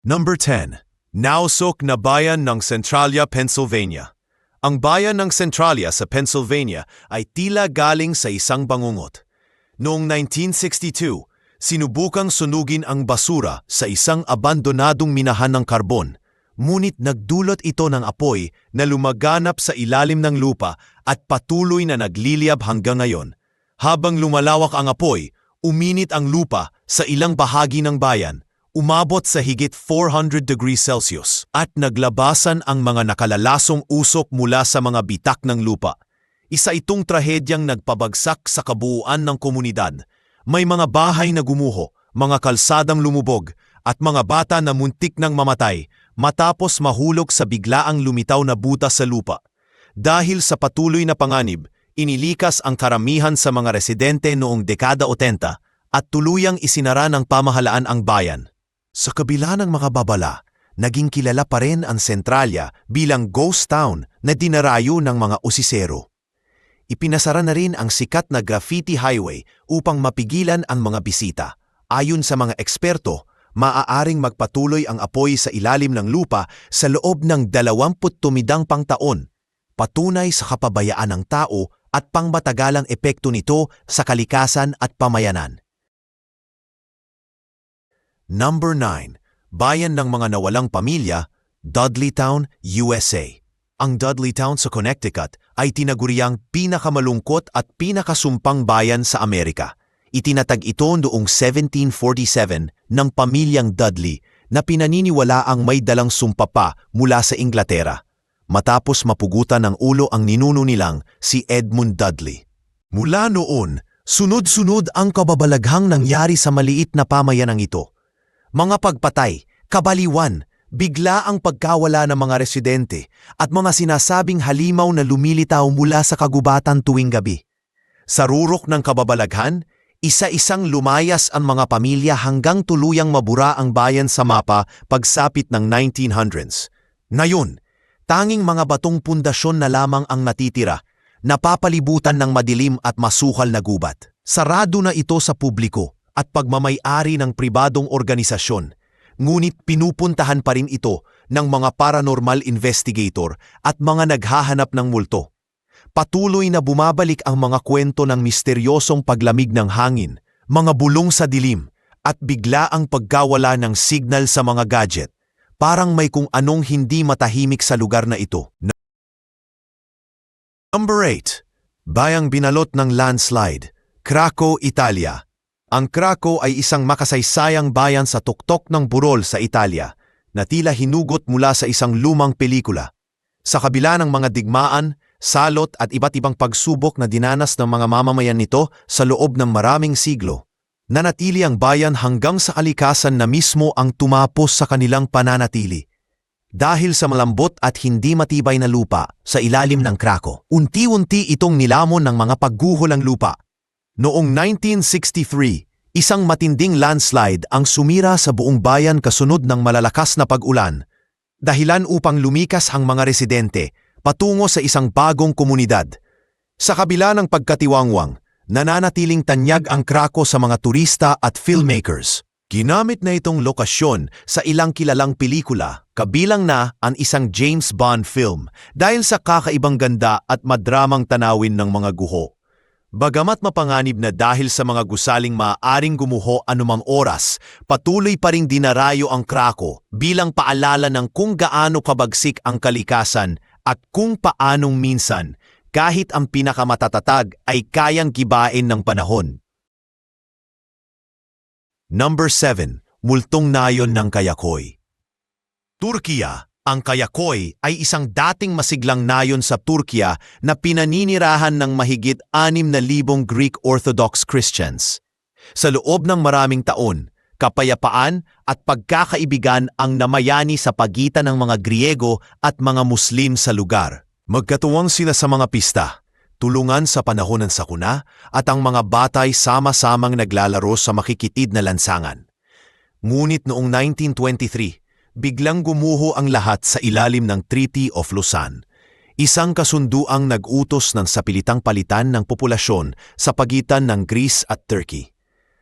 Number 10. Nausok na bayan ng Centralia, Pennsylvania. Ang bayan ng Centralia sa Pennsylvania ay tila galing sa isang bangungot. Noong 1962, sinubukang sunugin ang basura sa isang abandonadong minahan ng karbon, ngunit nagdulot ito ng apoy na lumaganap sa ilalim ng lupa at patuloy na nagliliyab hanggang ngayon. Habang lumalawak ang apoy, uminit ang lupa sa ilang bahagi ng bayan, umabot sa higit 400 degrees Celsius at naglabasan ang mga nakalalasong usok mula sa mga bitak ng lupa. Isa itong trahedyang nagpabagsak sa kabuuan ng komunidad. May mga bahay na gumuho, mga kalsadang lumubog, at mga bata na muntik ng mamatay matapos mahulog sa biglaang lumitaw na butas sa lupa. Dahil sa patuloy na panganib, inilikas ang karamihan sa mga residente noong dekada 80 at tuluyang isinara ng pamahalaan ang bayan. Sa kabila ng mga babala, naging kilala pa rin ang Centralia bilang ghost town na dinarayo ng mga usisero. Ipinasara na rin ang sikat na graffiti highway upang mapigilan ang mga bisita. Ayon sa mga eksperto, maaaring magpatuloy ang apoy sa ilalim ng lupa sa loob ng 20 tumidang pang taon. Patunay sa kapabayaan ng tao at pangmatagalang epekto nito sa kalikasan at pamayanan. Number 9. Bayan ng mga nawalang pamilya, Dudleytown, USA. Ang Dudleytown sa Connecticut ay tinaguriang pinakamalungkot at pinakasumpang bayan sa Amerika. Itinatag ito noong 1747 ng pamilyang Dudley na pinaniniwala ang may dalang sumpa pa mula sa Inglaterra. Matapos mapugutan ng ulo ang ninuno nilang si Edmund Dudley. Mula noon, sunod-sunod ang kababalaghang nangyari sa maliit na pamayanang ito. Mga pagpatay, kabaliwan, bigla ang pagkawala ng mga residente at mga sinasabing halimaw na lumilitaw mula sa kagubatan tuwing gabi. Sa rurok ng kababalaghan, isa-isang lumayas ang mga pamilya hanggang tuluyang mabura ang bayan sa mapa pagsapit ng 1900s. Ngayon, tanging mga batong pundasyon na lamang ang natitira, napapalibutan ng madilim at masukal na gubat. Sarado na ito sa publiko at pagmamayari ng pribadong organisasyon, ngunit pinupuntahan pa rin ito ng mga paranormal investigator at mga naghahanap ng multo. Patuloy na bumabalik ang mga kwento ng misteryosong paglamig ng hangin, mga bulong sa dilim, at bigla ang pagkawala ng signal sa mga gadget. Parang may kung anong hindi matahimik sa lugar na ito. Number 8. Bayang binalot ng landslide, Krakow, Italia. Ang Krakow ay isang makasaysayang bayan sa tuktok ng Burol sa Italia na tila hinugot mula sa isang lumang pelikula. Sa kabila ng mga digmaan, salot at iba't ibang pagsubok na dinanas ng mga mamamayan nito sa loob ng maraming siglo, nanatili ang bayan hanggang sa kalikasan na mismo ang tumapos sa kanilang pananatili. Dahil sa malambot at hindi matibay na lupa sa ilalim ng Krakow, unti-unti itong nilamon ng mga pagguhol ng lupa. Noong 1963, isang matinding landslide ang sumira sa buong bayan kasunod ng malalakas na pag-ulan, dahilan upang lumikas ang mga residente patungo sa isang bagong komunidad. Sa kabila ng pagkatiwangwang, nananatiling tanyag ang Krakow sa mga turista at filmmakers. Ginamit na itong lokasyon sa ilang kilalang pelikula, kabilang na ang isang James Bond film dahil sa kakaibang ganda at madramang tanawin ng mga guho. Bagamat mapanganib na dahil sa mga gusaling maaaring gumuho anumang oras, patuloy pa ring dinarayo ang Krakow bilang paalala ng kung gaano kabagsik ang kalikasan at kung paanong minsan, kahit ang pinakamatatatag ay kayang gibain ng panahon. Number 7. Multong Nayon ng Kayakoy Turkiya Ang Kayakoy ay isang dating masiglang nayon sa Turkiya na pinaninirahan ng mahigit 6,000 Greek Orthodox Christians. Sa loob ng maraming taon, kapayapaan at pagkakaibigan ang namayani sa pagitan ng mga Griego at mga Muslim sa lugar. Magkatuwang sila sa mga pista, tulungan sa panahon ng sakuna at ang mga batay sama-samang naglalaro sa makikitid na lansangan. Ngunit noong 1923, biglang gumuho ang lahat sa ilalim ng Treaty of Lausanne. Isang kasunduang nag-utos ng sapilitang palitan ng populasyon sa pagitan ng Greece at Turkey.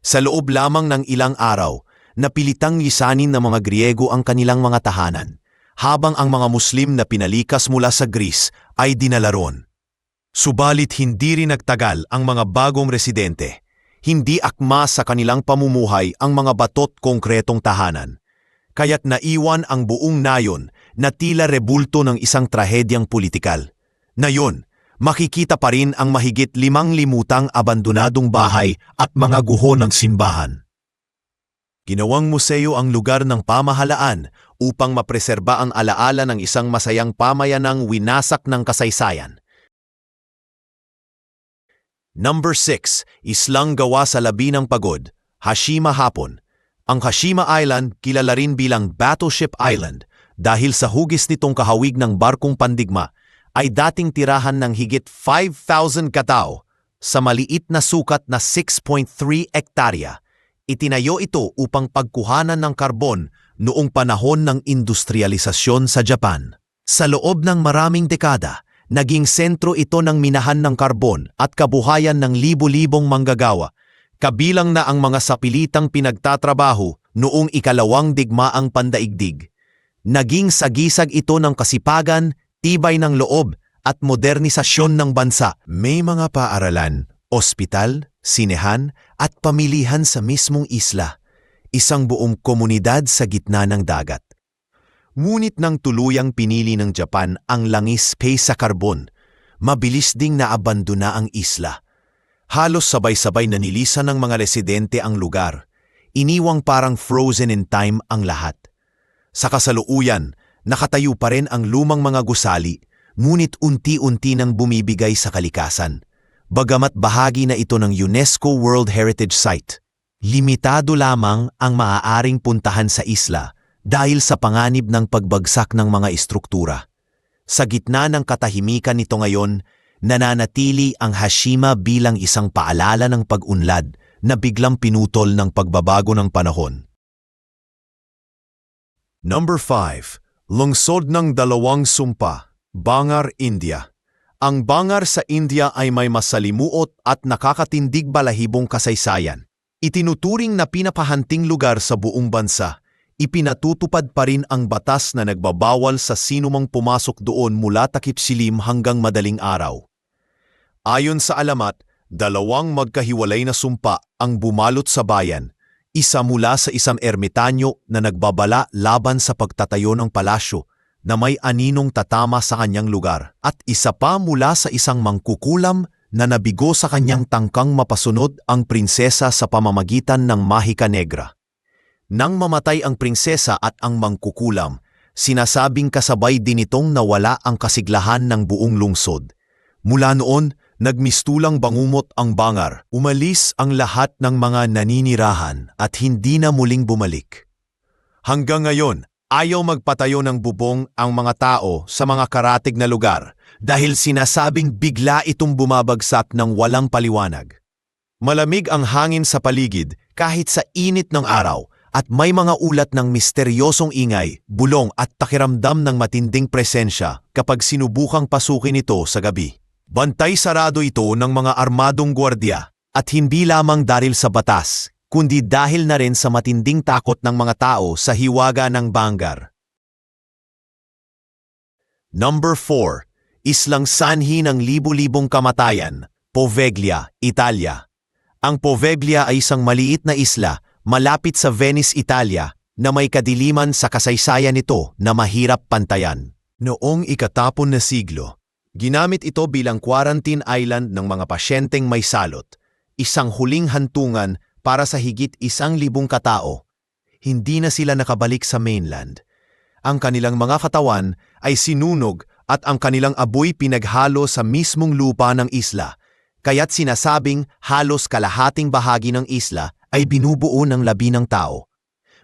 Sa loob lamang ng ilang araw, napilitang lisanin ng mga Griego ang kanilang mga tahanan, habang ang mga Muslim na pinalikas mula sa Greece ay dinalaron. Subalit hindi rin nagtagal ang mga bagong residente. Hindi akma sa kanilang pamumuhay ang mga batot konkretong tahanan. Kaya't naiwan ang buong nayon na tila rebulto ng isang trahedyang politikal. Nayon, makikita pa rin ang mahigit limang limutang abandonadong bahay at mga guho ng simbahan. Ginawang museo ang lugar ng pamahalaan upang mapreserba ang alaala ng isang masayang pamayanang winasak ng kasaysayan. Number 6. Islang gawa sa labi ng pagod, Hashima Hapon. Ang Hashima Island kilala rin bilang Battleship Island dahil sa hugis nitong kahawig ng barkong pandigma ay dating tirahan ng higit 5,000 katao sa maliit na sukat na 6.3 ektarya. Itinayo ito upang pagkuhanan ng karbon noong panahon ng industrialisasyon sa Japan. Sa loob ng maraming dekada, naging sentro ito ng minahan ng karbon at kabuhayan ng libo-libong manggagawa, kabilang na ang mga sapilitang pinagtatrabaho noong ikalawang digmaang pandaigdig. Naging sagisag ito ng kasipagan, tibay ng loob at modernisasyon ng bansa. May mga paaralan, ospital, sinehan at pamilihan sa mismong isla. Isang buong komunidad sa gitna ng dagat. Ngunit nang tuluyang pinili ng Japan ang langis pay sa karbon, mabilis ding naabandona ang isla. Halos sabay-sabay na nilisan ng mga residente ang lugar. Iniwang parang frozen in time ang lahat. Sa kasaluuyan, nakatayo pa rin ang lumang mga gusali, ngunit unti-unti nang bumibigay sa kalikasan. Bagamat bahagi na ito ng UNESCO World Heritage Site, limitado lamang ang maaaring puntahan sa isla dahil sa panganib ng pagbagsak ng mga istruktura. Sa gitna ng katahimikan nito ngayon, nananatili ang Hashima bilang isang paalala ng pag-unlad na biglang pinutol ng pagbabago ng panahon. Number 5. Lungsod ng Dalawang Sumpa, Bangar, India. Ang Bangar sa India ay may masalimuot at nakakatindig balahibong kasaysayan. Itinuturing na pinapahanting lugar sa buong bansa. Ipinatutupad pa rin ang batas na nagbabawal sa sinumang pumasok doon mula takip silim hanggang madaling araw. Ayon sa alamat, dalawang magkahiwalay na sumpa ang bumalot sa bayan, isa mula sa isang ermitanyo na nagbabala laban sa pagtatayo ng palasyo na may aninong tatama sa kanyang lugar at isa pa mula sa isang mangkukulam na nabigo sa kanyang tangkang mapasunod ang prinsesa sa pamamagitan ng mahika negra. Nang mamatay ang prinsesa at ang mangkukulam, sinasabing kasabay din itong nawala ang kasiglahan ng buong lungsod. Mula noon, nagmistulang bangumot ang bangar, umalis ang lahat ng mga naninirahan at hindi na muling bumalik. Hanggang ngayon, ayaw magpatayo ng bubong ang mga tao sa mga karatig na lugar dahil sinasabing bigla itong bumabagsak ng walang paliwanag. Malamig ang hangin sa paligid kahit sa init ng araw at may mga ulat ng misteryosong ingay, bulong at takiramdam ng matinding presensya kapag sinubukang pasukin ito sa gabi. Bantay sarado ito ng mga armadong gwardya at hindi lamang dahil sa batas, kundi dahil na rin sa matinding takot ng mga tao sa hiwaga ng Bangar. Number 4. Islang sanhi ng libu-libong kamatayan, Poveglia, Italia. Ang Poveglia ay isang maliit na isla malapit sa Venice, Italia na may kadiliman sa kasaysayan nito na mahirap pantayan. Noong ikatapon na siglo, ginamit ito bilang quarantine island ng mga pasyenteng may salot, isang huling hantungan para sa higit isang libong katao. Hindi na sila nakabalik sa mainland. Ang kanilang mga katawan ay sinunog at ang kanilang abuy pinaghalo sa mismong lupa ng isla, kaya't sinasabing halos kalahating bahagi ng isla ay binubuo ng labi ng tao.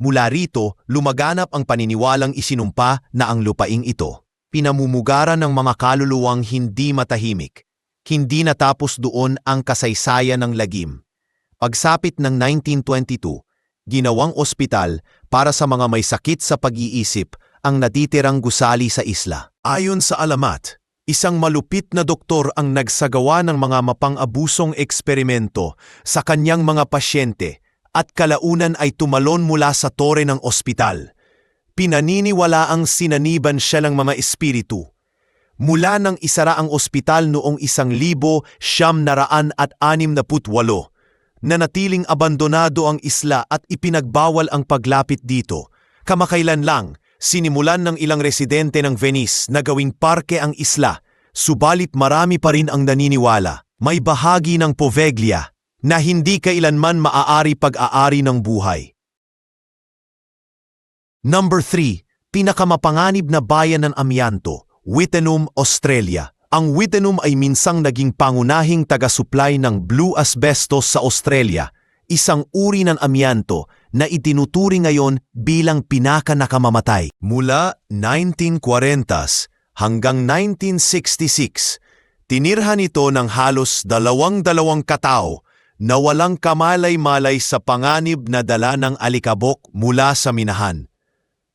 Mula rito, lumaganap ang paniniwalang isinumpa na ang lupaing ito. Pinamumugaran ng mga kaluluwang hindi matahimik. Hindi natapos doon ang kasaysayan ng lagim. Pagsapit ng 1922, ginawang ospital para sa mga may sakit sa pag-iisip ang natitirang gusali sa isla. Ayon sa alamat, isang malupit na doktor ang nagsagawa ng mga mapang-abusong eksperimento sa kanyang mga pasyente at kalaunan ay tumalon mula sa tore ng ospital. Pinaniniwala ang sinaniban siya ng mga espiritu. Mula nang isara ang ospital noong isang libo siyam naraan at anim na putwalo, nanatiling abandonado ang isla at ipinagbawal ang paglapit dito. Kamakailan lang, sinimulan ng ilang residente ng Venice na gawing parke ang isla, subalit marami pa rin ang naniniwala. May bahagi ng Poveglia na hindi kailanman maaari pag-aari ng buhay. Number 3, pinakamapanganib na bayan ng Amianto, Wittenum, Australia. Ang Wittenum ay minsang naging pangunahing taga-supply ng blue asbestos sa Australia, isang uri ng amianto na itinuturing ngayon bilang pinaka-nakamamatay. Mula 1940s hanggang 1966, tinirhan ito ng halos dalawang-dalawang katao na walang kamalay-malay sa panganib na dala ng alikabok mula sa minahan.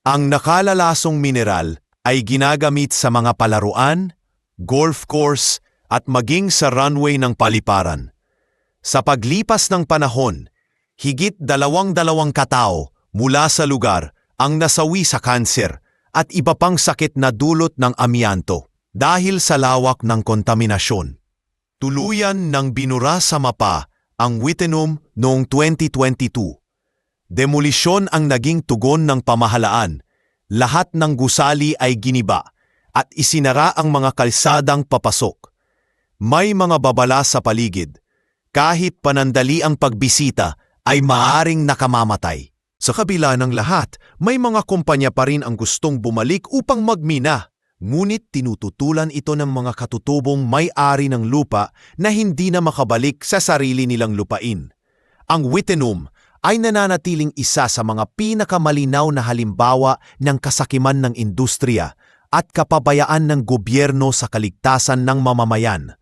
Ang nakalalasong mineral ay ginagamit sa mga palaruan, golf course at maging sa runway ng paliparan. Sa paglipas ng panahon, higit dalawang-dalawang katao mula sa lugar ang nasawi sa kanser at iba pang sakit na dulot ng amianto dahil sa lawak ng kontaminasyon. Tuluyan ng binura sa mapa ang Wittenum noong 2022. Demolisyon ang naging tugon ng pamahalaan. Lahat ng gusali ay giniba at isinara ang mga kalsadang papasok. May mga babala sa paligid. Kahit panandali ang pagbisita ay maaring nakamamatay. Sa kabila ng lahat, may mga kumpanya pa rin ang gustong bumalik upang magmina. Ngunit tinututulan ito ng mga katutubong may-ari ng lupa na hindi na makabalik sa sarili nilang lupain. Ang Wittenum ay nananatiling isa sa mga pinakamalinaw na halimbawa ng kasakiman ng industriya at kapabayaan ng gobyerno sa kaligtasan ng mamamayan.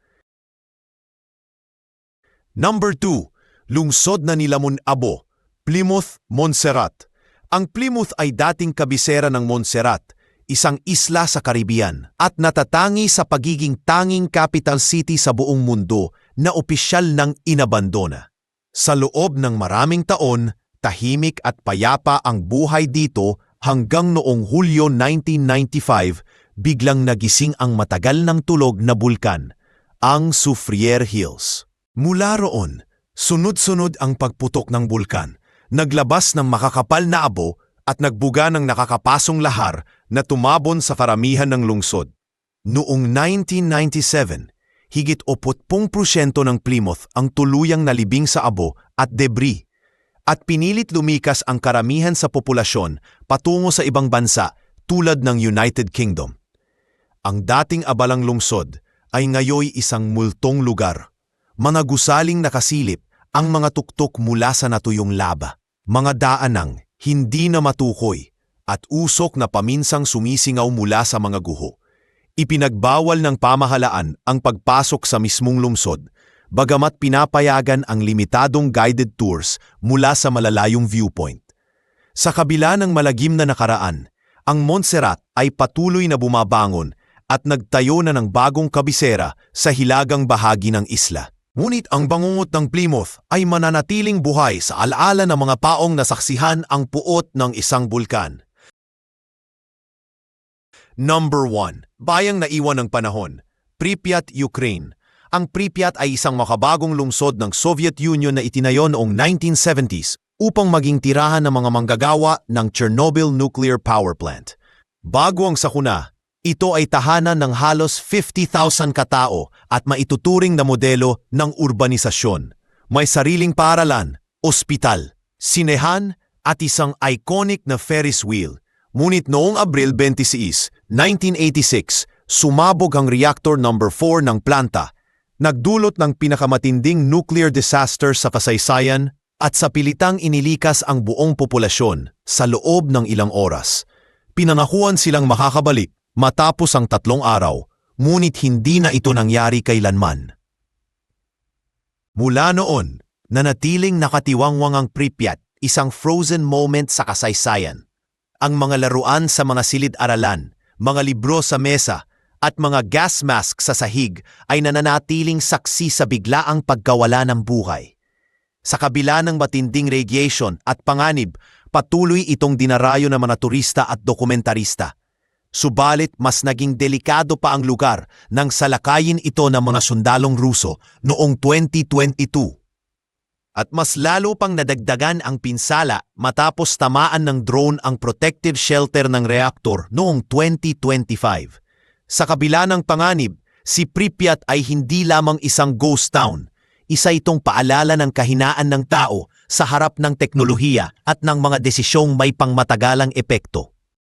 Number 2. Lungsod na Nilamon Abo, Plymouth, Montserrat. Ang Plymouth ay dating kabisera ng Montserrat, isang isla sa Caribbean, at natatangi sa pagiging tanging capital city sa buong mundo na opisyal ng inabandona. Sa loob ng maraming taon, tahimik at payapa ang buhay dito hanggang noong Hulyo 1995, biglang nagising ang matagal ng tulog na bulkan, ang Soufriere Hills. Mula roon, sunod-sunod ang pagputok ng bulkan, naglabas ng makakapal na abo at nagbuga ng nakakapasong lahar na tumabon sa karamihan ng lungsod. Noong 1997, higit 80% ng Plymouth ang tuluyang nalibing sa abo at debris at pinilit lumikas ang karamihan sa populasyon patungo sa ibang bansa tulad ng United Kingdom. Ang dating abalang lungsod ay ngayoy isang multong lugar. Mga gusaling nakasilip ang mga tuktok mula sa natuyong laba, mga daanang hindi na matukoy at usok na paminsang sumisingaw mula sa mga guho. Ipinagbawal ng pamahalaan ang pagpasok sa mismong lungsod, bagamat pinapayagan ang limitadong guided tours mula sa malalayong viewpoint. Sa kabila ng malagim na nakaraan, ang Montserrat ay patuloy na bumabangon at nagtayo na ng bagong kabisera sa hilagang bahagi ng isla. Ngunit ang bangungot ng Plymouth ay mananatiling buhay sa alaala ng mga paong nasaksihan ang puot ng isang bulkan. Number 1. Bayang naiwan ng panahon. Pripyat, Ukraine. Ang Pripyat ay isang makabagong lungsod ng Soviet Union na itinayo noong 1970s upang maging tirahan ng mga manggagawa ng Chernobyl Nuclear Power Plant. Bago ang sakuna, ito ay tahanan ng halos 50,000 katao at maituturing na modelo ng urbanisasyon. May sariling paaralan, ospital, sinehan at isang iconic na Ferris wheel. Ngunit noong Abril 26, 1986, sumabog ang reactor number 4 ng planta, nagdulot ng pinakamatinding nuclear disaster sa kasaysayan at sa pilitang inilikas ang buong populasyon sa loob ng ilang oras. Pinangakuan silang makakabalik matapos ang tatlong araw, ngunit hindi na ito nangyari kailanman. Mula noon, nanatiling nakatiwangwang ang Pripyat, isang frozen moment sa kasaysayan. Ang mga laruan sa mga silid-aralan, mga libro sa mesa, at mga gas mask sa sahig ay nananatiling saksi sa biglaang pagkawala ng buhay. Sa kabila ng matinding radiation at panganib, patuloy itong dinarayo ng mga turista at dokumentarista. Subalit mas naging delikado pa ang lugar nang salakayin ito ng mga sundalong Ruso noong 2022. At mas lalo pang nadagdagan ang pinsala matapos tamaan ng drone ang protective shelter ng reaktor noong 2025. Sa kabila ng panganib, si Pripyat ay hindi lamang isang ghost town. Isa itong paalala ng kahinaan ng tao sa harap ng teknolohiya at ng mga desisyong may pangmatagalang epekto.